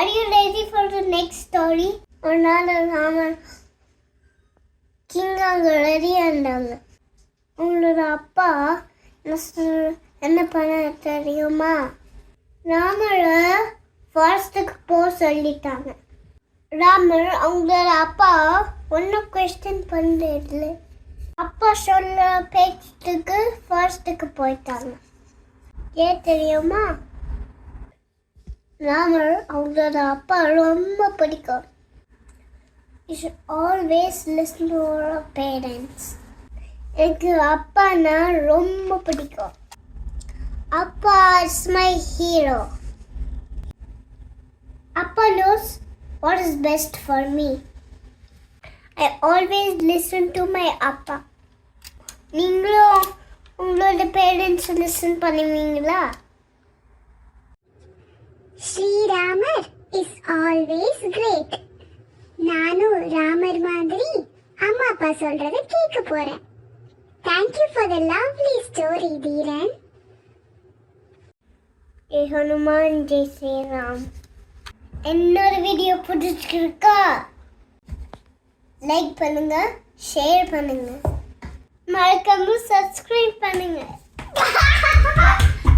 Next story ஒரு நாள் Raman king அங்கே ரெடியாக இருந்தாங்க உங்களோட அப்பா என்ன என்ன பண்ண தெரியுமா? ராமரை ஃபாரஸ்ட்டுக்கு போக சொல்லிட்டாங்க. ராமர் அவங்களோட அப்பா ஒன்றும் கொஸ்டின் பண்ணல அப்பா சொல்ல பேச்சுக்கு ஃபாரஸ்ட்டுக்கு போயிட்டாங்க. ஏன் தெரியுமா? ராமர் அவங்களோட அப்பா ரொம்ப பிடிக்கும். You should always listen to our parents எனக்கு அப்பானா ரொம்ப பிடிக்கும். Appa is my hero appa knows what is best for me I always listen to my appa. நீங்களும் உங்களோட பேரண்ட்ஸ் லிசன் பண்ணுவீங்களா ஸ்ரீராமர் இஸ் ஆல்வேஸ் கிரேட் நானும் ராமர் மாதிரி அம்மா அப்பா சொல்றத கேட்க போறேன். Thank you for the lovely story Dheeran ஏ ஹனுமான் ஜெய் ஸ்ரீராம். என்னோட வீடியோ பிடிச்சிருக்கா? லைக் பண்ணுங்க ஷேர் பண்ணுங்க. மறக்காம